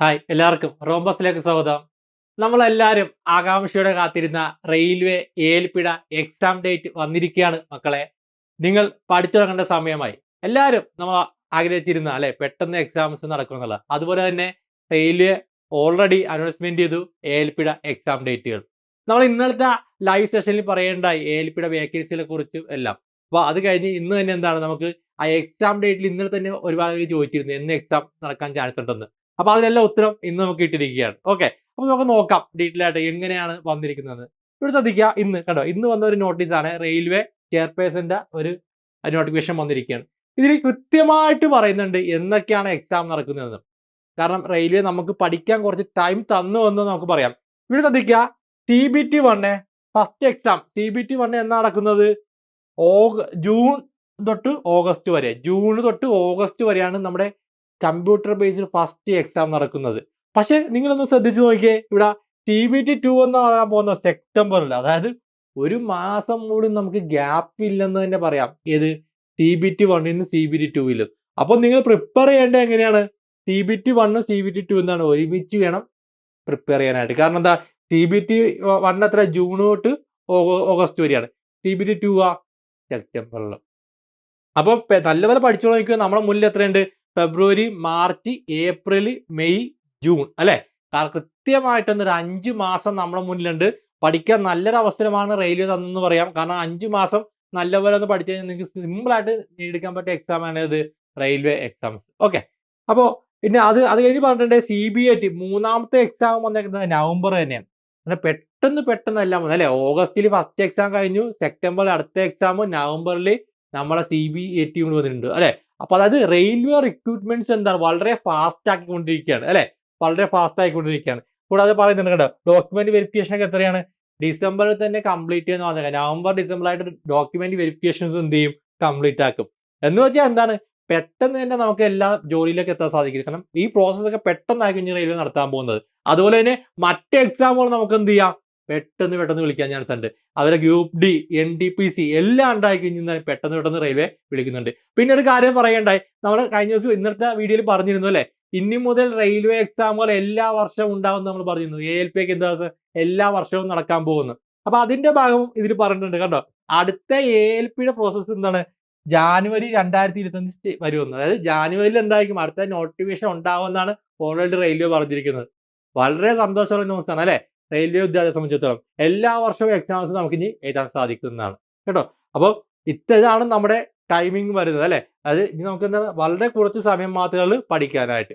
Hi എല്ലാവർക്കും റോംബസിലേക്ക് സ്വാഗതം. നമ്മളെല്ലാവരും ആകാംക്ഷയോടെ കാത്തിരുന്ന റെയിൽവേ ഏൽപ്പിട എക്സാം ഡേറ്റ് വന്നിരിക്കുകയാണ് മക്കളെ. നിങ്ങൾ പഠിച്ചു തുടങ്ങേണ്ട സമയമായി. എല്ലാവരും നമ്മൾ ആഗ്രഹിച്ചിരുന്ന അല്ലെ പെട്ടെന്ന് എക്സാംസ് നടക്കുമെന്നുള്ള അതുപോലെ തന്നെ റെയിൽവേ ഓൾറെഡി അനൗൺസ്മെന്റ് ചെയ്തു ഏൽപ്പിട എക്സാം ഡേറ്റുകൾ നമ്മൾ ഇന്നലത്തെ ലൈവ് സെഷനിൽ പറയേണ്ടായി ഏൽപ്പിട വേക്കൻസികളെ കുറിച്ചും എല്ലാം. അപ്പോൾ അത് കഴിഞ്ഞ് ഇന്ന് തന്നെ എന്താണ് നമുക്ക് ആ എക്സാം ഡേറ്റിൽ ഇന്നലെ തന്നെ ഒരുപാട് പേര് ചോദിച്ചിരുന്നു എന്ന് എക്സാം നടക്കാൻ ചാൻസ് ഉണ്ടെന്ന്. അപ്പൊ അതിനെല്ലാം ഉത്തരം ഇന്ന് നമുക്ക് ഇട്ടിരിക്കുകയാണ് ഓക്കെ അപ്പൊ നമുക്ക് നോക്കാം ഡീറ്റെയിൽ ആയിട്ട് എങ്ങനെയാണ് വന്നിരിക്കുന്നത്. ഇവിടെ ശ്രദ്ധിക്കുക ഇന്ന് കണ്ടോ ഇന്ന് വന്ന ഒരു നോട്ടീസാണ് റെയിൽവേ ചെയർപേഴ്സന്റെ ഒരു നോട്ടിഫിക്കേഷൻ വന്നിരിക്കുകയാണ്. ഇതിൽ കൃത്യമായിട്ട് പറയുന്നുണ്ട് എന്നൊക്കെയാണ് എക്സാം നടക്കുന്നതെന്ന്. കാരണം റെയിൽവേ നമുക്ക് പഠിക്കാൻ കുറച്ച് ടൈം തന്നു എന്ന് നമുക്ക് പറയാം. ഇവിടെ ശ്രദ്ധിക്കുക C B T one first exam C B T one എന്നാ നടക്കുന്നത്? ഓഗ ജൂൺ തൊട്ട് ഓഗസ്റ്റ് വരെ. ജൂൺ തൊട്ട് ഓഗസ്റ്റ് വരെയാണ് നമ്മുടെ കമ്പ്യൂട്ടർ ബേസ്ഡ് ഫസ്റ്റ് എക്സാം നടക്കുന്നത്. പക്ഷെ നിങ്ങളൊന്ന് ശ്രദ്ധിച്ചു നോക്കിയേ ഇവിടെ സി ബി ടി ടു എന്ന് പറയാൻ പോകുന്ന സെപ്റ്റംബറിൽ അതായത് ഒരു മാസം കൂടി നമുക്ക് ഗ്യാപ്പ് ഇല്ലെന്ന് തന്നെ പറയാം. ഏത്? സി ബി ടി നിന്ന് സി ബി ടി ടുവിലും അപ്പോൾ നിങ്ങൾ പ്രിപ്പയർ ചെയ്യേണ്ടത് എങ്ങനെയാണ്? സി ബി ടി വണ്ണും സി ബി ടി ടു എന്നാണ് ഒരുമിച്ച് വേണം പ്രിപ്പയർ ചെയ്യാനായിട്ട്. കാരണം എന്താ? സി ബി ടി വൺ അത്ര ജൂൺ തൊട്ട് ഓഗസ്റ്റ് വരെയാണ്. സി ബി ടി ടു ആ സെപ്റ്റംബറിൽ അപ്പോൾ നല്ലപോലെ പഠിച്ചു നോക്കിയാൽ നമ്മുടെ മുന്നിൽ എത്രയുണ്ട്? February March April May June അല്ലെ? കൃത്യമായിട്ടൊന്ന് കൃത്യമായിട്ട് ഒരു അഞ്ച് മാസം നമ്മുടെ മുന്നിലുണ്ട്. പഠിക്കാൻ നല്ലൊരു അവസരമാണ് റെയിൽവേ തന്നെന്ന് പറയാം. കാരണം അഞ്ച് മാസം നല്ലപോലെ ഒന്ന് പഠിച്ചു കഴിഞ്ഞാൽ നിങ്ങൾക്ക് സിമ്പിളായിട്ട് നേടിക്കാൻ പറ്റിയ എക്സാം ആണ് ഇത് റെയിൽവേ എക്സാംസ് ഓക്കെ അപ്പോൾ പിന്നെ അത് അത് കഴിഞ്ഞ് പറഞ്ഞിട്ടുണ്ട് സി ബി ഐ ടി മൂന്നാമത്തെ എക്സാം വന്നേക്കുന്നത് നവംബർ തന്നെയാണ്. അങ്ങനെ പെട്ടെന്ന് പെട്ടെന്ന് എല്ലാം വന്നു. അല്ലേ? ഓഗസ്റ്റിൽ ഫസ്റ്റ് എക്സാം കഴിഞ്ഞു. സെപ്റ്റംബറിൽ അടുത്ത എക്സാം നവംബറിൽ നമ്മളെ സി ബി എ ടി വന്നിട്ടുണ്ട്. അല്ലെ? അപ്പൊ അതായത് റെയിൽവേ റിക്രൂട്ട്മെന്റ്സ് എന്താണ്? വളരെ ഫാസ്റ്റ് ആക്കിക്കൊണ്ടിരിക്കുകയാണ് അല്ലെ? വളരെ ഫാസ്റ്റ് ആയിക്കൊണ്ടിരിക്കുകയാണ്. കൂടാതെ പറയുന്നുണ്ട് കേട്ടോ ഡോക്യുമെന്റ് വെരിഫിക്കേഷൻ ഒക്കെ എത്രയാണ്? ഡിസംബറിൽ തന്നെ കംപ്ലീറ്റ് ചെയ്യുന്ന പറഞ്ഞാൽ നവംബർ ഡിസംബർ ആയിട്ട് ഡോക്യുമെന്റ് വെരിഫിക്കേഷൻസ് എന്ത് ചെയ്യും? കംപ്ലീറ്റ് ആക്കും. എന്ന് വെച്ചാൽ എന്താണ്? പെട്ടെന്ന് തന്നെ നമുക്ക് എല്ലാ ജോലിയിലേക്ക് എത്താൻ സാധിക്കും. കാരണം ഈ പ്രോസസ്സൊക്കെ പെട്ടെന്നായിരിക്കും റെയിൽവേ നടത്താൻ പോകുന്നത്. അതുപോലെ തന്നെ മറ്റ് എക്സാമുകൾ നമുക്ക് എന്ത് ചെയ്യാം? പെട്ടെന്ന് പെട്ടെന്ന് വിളിക്കാൻ ഞാൻ ഉണ്ട്. അതുപോലെ group D N D P C എല്ലാം ഉണ്ടായി കഴിഞ്ഞാൽ പെട്ടെന്ന് പെട്ടെന്ന് റെയിൽവേ വിളിക്കുന്നുണ്ട്. പിന്നെ ഒരു കാര്യം പറയണ്ടായി. നമ്മൾ കഴിഞ്ഞ ദിവസം ഇന്നത്തെ വീഡിയോയിൽ പറഞ്ഞിരുന്നു അല്ലേ? ഇനി മുതൽ റെയിൽവേ എക്സാമുകൾ എല്ലാ വർഷവും ഉണ്ടാവും നമ്മൾ പറഞ്ഞിരുന്നു. എ എൽ പി ഒക്കെ എന്താ എല്ലാ വർഷവും നടക്കാൻ പോകുന്നു. അപ്പൊ അതിന്റെ ഭാഗം ഇതിൽ പറഞ്ഞിട്ടുണ്ട് കണ്ടോ? അടുത്ത എ എൽ പിയുടെ പ്രോസസ്സ് എന്താണ്? ജാനുവരി രണ്ടായിരത്തി ഇരുപത്തഞ്ച് വരുമെന്ന്. അതായത് ജാനുവരിയിൽ എന്തായിരിക്കും? അടുത്ത നോട്ടിഫിക്കേഷൻ ഉണ്ടാവുമെന്നാണ് ഓൾറെഡി റെയിൽവേ പറഞ്ഞിരിക്കുന്നത്. വളരെ സന്തോഷമുള്ള ന്യൂസ് ആണ് അല്ലെ? റെയിൽവേ ഉദ്യോഗത്തെ സംബന്ധിച്ചിടത്തോളം എല്ലാ വർഷവും എക്സാംസ് നമുക്ക് ഇനി എഴുതാൻ സാധിക്കുന്നതാണ്. കേട്ടോ? അപ്പോൾ ഇത്തരമാണ് നമ്മുടെ ടൈമിംഗ് വരുന്നത് അല്ലെ? അത് ഇനി നമുക്ക് എന്താ വളരെ കുറച്ച് സമയം മാത്രമേ പഠിക്കാനായിട്ട്.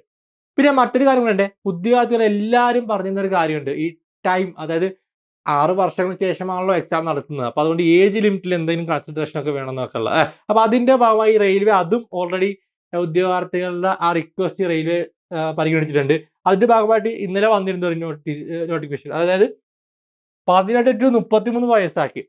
പിന്നെ മറ്റൊരു കാര്യം കൂടെ ഉദ്യോഗാർത്ഥികൾ എല്ലാവരും പറഞ്ഞിരുന്ന ഒരു കാര്യമുണ്ട്. ഈ ടൈം അതായത് ആറ് വർഷങ്ങൾക്ക് ശേഷമാണല്ലോ എക്സാം നടത്തുന്നത്. അപ്പോൾ അതുകൊണ്ട് ഏജ് ലിമിറ്റിൽ എന്തെങ്കിലും കൺസിഡറേഷൻ ഒക്കെ വേണമെന്നൊക്കെ ഉള്ളത് അപ്പോൾ അതിന്റെ ഭാഗമായി റെയിൽവേ അതും ഓൾറെഡി ഉദ്യോഗാർത്ഥികളുടെ ആ റിക്വസ്റ്റ് റെയിൽവേ പരിഗണിച്ചിട്ടുണ്ട്. അതിന്റെ ഭാഗമായിട്ട് ഇന്നലെ വന്നിരുന്ന ഒരു നോട്ടി നോട്ടിഫിക്കേഷൻ അതായത് പതിനെട്ട് ടു മുപ്പത്തിമൂന്ന് വയസ്സാക്കി.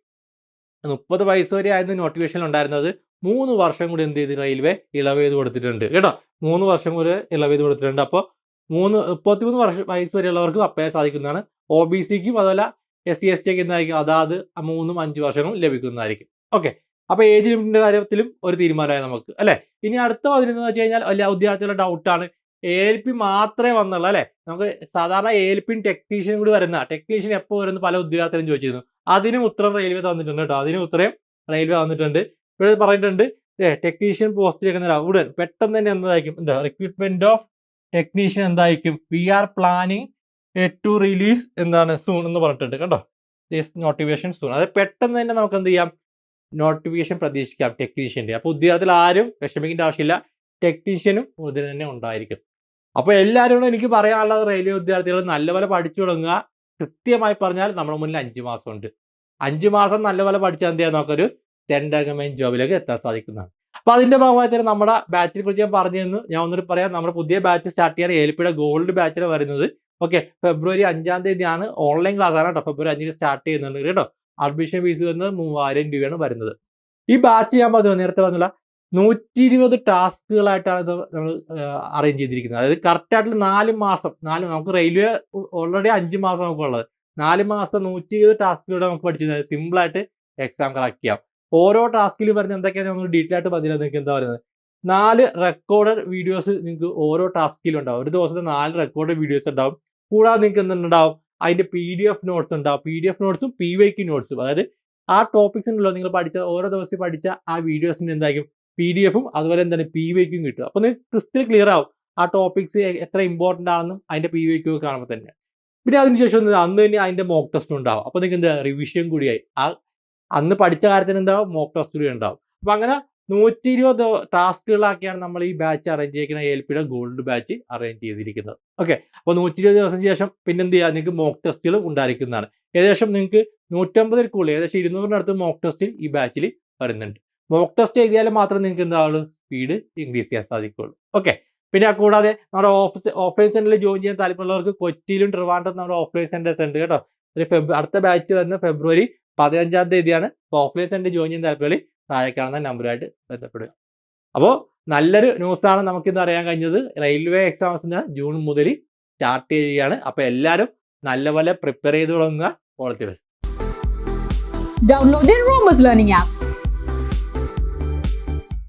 മുപ്പത് വയസ്സ് വരെ ആയിരുന്നു നോട്ടിഫിക്കേഷൻ ഉണ്ടായിരുന്നത്. മൂന്ന് വർഷം കൂടി എന്ത് ചെയ്ത് റെയിൽവേ ഇളവ് ചെയ്ത് കൊടുത്തിട്ടുണ്ട്. കേട്ടോ? മൂന്ന് വർഷം കൂടി ഇളവ് ചെയ്ത് കൊടുത്തിട്ടുണ്ട്. അപ്പോൾ മൂന്ന് മുപ്പത്തിമൂന്ന് വർഷം വയസ്സ് വരെയുള്ളവർക്ക് അപ്പയെ സാധിക്കുന്നതാണ്. ഒ ബി സിക്കും അതുപോലെ എസ് സി എസ് ടി ഒക്കെ എന്തായിരിക്കും? അതാത് മൂന്നും അഞ്ച് വർഷങ്ങളും ലഭിക്കുന്നതായിരിക്കും. ഓക്കെ. അപ്പോൾ ഏജ് ലിമിറ്റിന്റെ കാര്യത്തിലും ഒരു തീരുമാനമായി നമുക്ക്. അല്ലേ? ഇനി അടുത്ത പതിനെന്ന് വെച്ച് കഴിഞ്ഞാൽ അല്ല വിദ്യാർത്ഥികളുടെ ഡൗട്ടാണ് എ എൽ പി മാത്രമേ വന്നുള്ളൂ അല്ലേ? നമുക്ക് സാധാരണ എ എൽ പിയും ടെക്നീഷ്യനും കൂടി വരുന്ന ടെക്നീഷ്യൻ എപ്പോൾ വരുന്ന? പല ഉദ്യോഗാർത്ഥികളും ചോദിച്ചിരുന്നു. അതിനും ഉത്തരം റെയിൽവേ തന്നിട്ടുണ്ട് കേട്ടോ. അതിനും ഉത്തരം റെയിൽവേ തന്നിട്ടുണ്ട്. ഇവിടെ പറഞ്ഞിട്ടുണ്ട് ടെക്നീഷ്യൻ പോസ്റ്റിലേക്ക് ഉടൻ പെട്ടെന്ന് തന്നെ എന്തായിരിക്കും? എന്താ റിക്രൂട്ട്മെന്റ് ഓഫ് ടെക്നീഷ്യൻ എന്തായിരിക്കും? We are planning to release എന്താണ് സൂൺ എന്ന് പറഞ്ഞിട്ടുണ്ട് കേട്ടോ. ദിസ് നോട്ടിഫിക്കേഷൻ സൂൺ അത് പെട്ടെന്ന് തന്നെ നമുക്ക് എന്ത് ചെയ്യാം? നോട്ടിഫിക്കേഷൻ പ്രതീക്ഷിക്കാം ടെക്നീഷ്യന്റെ അപ്പോൾ ഉദ്യോഗത്തിൽ ആരും വിഷമിക്കേണ്ട ആവശ്യമില്ല. ടെക്നീഷ്യനും ഉടനെ തന്നെ ഉണ്ടായിരിക്കും. അപ്പോൾ എല്ലാവരോടും എനിക്ക് പറയാനുള്ളത് റെയിൽവേ വിദ്യാർത്ഥികൾ നല്ലപോലെ പഠിച്ചു തുടങ്ങുക. കൃത്യമായി പറഞ്ഞാൽ നമ്മുടെ മുന്നിൽ അഞ്ച് മാസമുണ്ട്. അഞ്ച് മാസം നല്ലപോലെ പഠിച്ചാൽ എന്ത് നമുക്കൊരു സെൻട്രൽ ഗവൺമെന്റ് ജോബിലേക്ക് എത്താൻ സാധിക്കുന്നതാണ്. അപ്പോൾ അതിന്റെ ഭാഗമായി തന്നെ നമ്മുടെ ബാച്ചിനെ കുറിച്ച് ഞാൻ പറഞ്ഞിരുന്നു. ഞാൻ ഒന്നുകൂടി പറയാം. നമ്മുടെ പുതിയ ബാച്ച് സ്റ്റാർട്ട് ചെയ്യാൻ ഏൽപ്പിയുടെ ഗോൾഡ് ബാച്ചിൽ വരുന്നത്. ഓക്കെ. ഫെബ്രുവരി അഞ്ചാം തീയതിയാണ് ഓൺലൈൻ ക്ലാസ് ആണ് കേട്ടോ. ഫെബ്രുവരി അഞ്ചിന് സ്റ്റാർട്ട് ചെയ്യുന്നുണ്ട് കേട്ടോ? അഡ്മിഷൻ ഫീസ് വരുന്നത് മൂവായിരം രൂപയാണ് വരുന്നത്. ഈ ബാച്ച് ഞാൻ പറഞ്ഞു നേരത്തെ പറഞ്ഞില്ല. നൂറ്റി ഇരുപത് ടാസ്കുകളായിട്ടാണ് ഇത് നമ്മൾ അറേഞ്ച് ചെയ്തിരിക്കുന്നത്. അതായത് കറക്റ്റായിട്ടുള്ള നാല് മാസം നാല് നമുക്ക് റെയിൽവേ ഓൾറെഡി അഞ്ച് മാസം നമുക്ക് ഉള്ളത്. നാല് മാസം നൂറ്റി ഇരുപത് ടാസ്കിലൂടെ നമുക്ക് പഠിച്ചത് സിമ്പിൾ ആയിട്ട് എക്സാം കളക്ട് ചെയ്യാം. ഓരോ ടാസ്കിലും പറഞ്ഞ എന്തൊക്കെയാണ് നമ്മൾ ഡീറ്റെയിൽ ആയിട്ട് പറഞ്ഞില്ല നിങ്ങൾക്ക് എന്താ പറയുന്നത്? നാല് റെക്കോർഡ് വീഡിയോസ് നിങ്ങൾക്ക് ഓരോ ടാസ്കിലും ഉണ്ടാവും. ഒരു ദിവസത്തെ നാല് റെക്കോർഡ് വീഡിയോസ് ഉണ്ടാവും. കൂടാതെ നിങ്ങൾക്ക് എന്തുണ്ടാവും? അതിന്റെ പി ഡി എഫ് നോട്ട്സ് ഉണ്ടാവും പി ഡി എഫ് നോട്ട്സും പി വൈ നോട്ട്സും അതായത് ആ ടോപ്പിക്സ് ഉണ്ടല്ലോ. നിങ്ങൾ പഠിച്ച ഓരോ ദിവസം പഠിച്ച ആ വീഡിയോസിന് എന്തായിരിക്കും? പി ഡി എഫും അതുപോലെ എന്താണ് പി വൈക്കും കിട്ടും. അപ്പോൾ നിങ്ങൾക്ക് ക്രിസ്റ്റൽ ക്ലിയർ ആവും. ആ ടോപ്പിക്സ് എത്ര ഇമ്പോർട്ടന്റ് ആണെന്നും അതിന്റെ പി വൈക്കും ഒക്കെ കാണുമ്പോൾ തന്നെ. പിന്നെ അതിനുശേഷം അന്ന് തന്നെ അതിന്റെ മോക്ക് ടെസ്റ്റ് ഉണ്ടാവും. അപ്പോൾ നിങ്ങൾക്ക് എന്താ റിവിഷൻ കൂടിയായി ആ അന്ന് പഠിച്ച കാര്യത്തിന് എന്താവും മോക്ക് ടെസ്റ്റ് കൂടി ഉണ്ടാവും. അപ്പോൾ അങ്ങനെ നൂറ്റി ഇരുപത് ടാസ്കുകളാക്കിയാണ് നമ്മൾ ഈ ബാച്ച് അറേഞ്ച് ചെയ്യുന്ന എൽ പിയുടെ ഗോൾഡ് ബാച്ച് അറേഞ്ച് ചെയ്തിരിക്കുന്നത്. ഓക്കെ അപ്പോൾ നൂറ്റി ഇരുപത് ദിവസം ശേഷം പിന്നെ എന്ത് ചെയ്യുക നിങ്ങൾക്ക് മോക്ക് ടെസ്റ്റുകൾ ഉണ്ടായിരിക്കുന്നതാണ്. ഏകദേശം നിങ്ങൾക്ക് നൂറ്റമ്പതിൽ കൂടുതൽ ഏകദേശം ഇരുന്നൂറിനടുത്ത് മോക്ക് ടെസ്റ്റിൽ ഈ ബാച്ചിൽ വരുന്നുണ്ട്. മോക്ക് ടെസ്റ്റ് എഴുതിയാൽ മാത്രം നിങ്ങൾക്ക് എന്താവുള്ളൂ സ്പീഡ് ഇൻക്രീസ് ചെയ്യാൻ സാധിക്കുള്ളൂ. ഓക്കെ പിന്നെ കൂടാതെ നമ്മുടെ ഓഫീസ് ഓഫ്ലൈൻ സെന്ററിൽ ജോയിൻ ചെയ്യാൻ താല്പര്യമുള്ളവർക്ക് കൊച്ചിയിലും ട്രിവാൻഡ്രത്തും നമ്മുടെ ഓഫ്ലൈൻ സെന്റേഴ്സ് ഉണ്ട് കേട്ടോ. ഒരു ഫെബ് അടുത്ത ബാച്ച് വരുന്ന ഫെബ്രുവരി പതിനഞ്ചാം തീയതിയാണ്. ഓഫീസ് ഓഫ്ലൈൻ സെന്റർ ജോയിൻ ചെയ്യാൻ താല്പര്യം താഴെ കാണുന്ന നമ്പറുമായിട്ട് ബന്ധപ്പെടുക. അപ്പോൾ നല്ലൊരു ന്യൂസാണ് നമുക്കിന്ന് അറിയാൻ കഴിഞ്ഞത്. റെയിൽവേ എക്സാംസിന് ജൂൺ മുതൽ സ്റ്റാർട്ട് ചെയ്യുകയാണ്. അപ്പോൾ എല്ലാവരും നല്ലപോലെ പ്രിപ്പയർ ചെയ്ത് തുടങ്ങുക ഓൾ ദി ബെസ്റ്റ് ഡൗൺലോഡ് റൂമസ് ലേണിംഗ് ആപ്പ്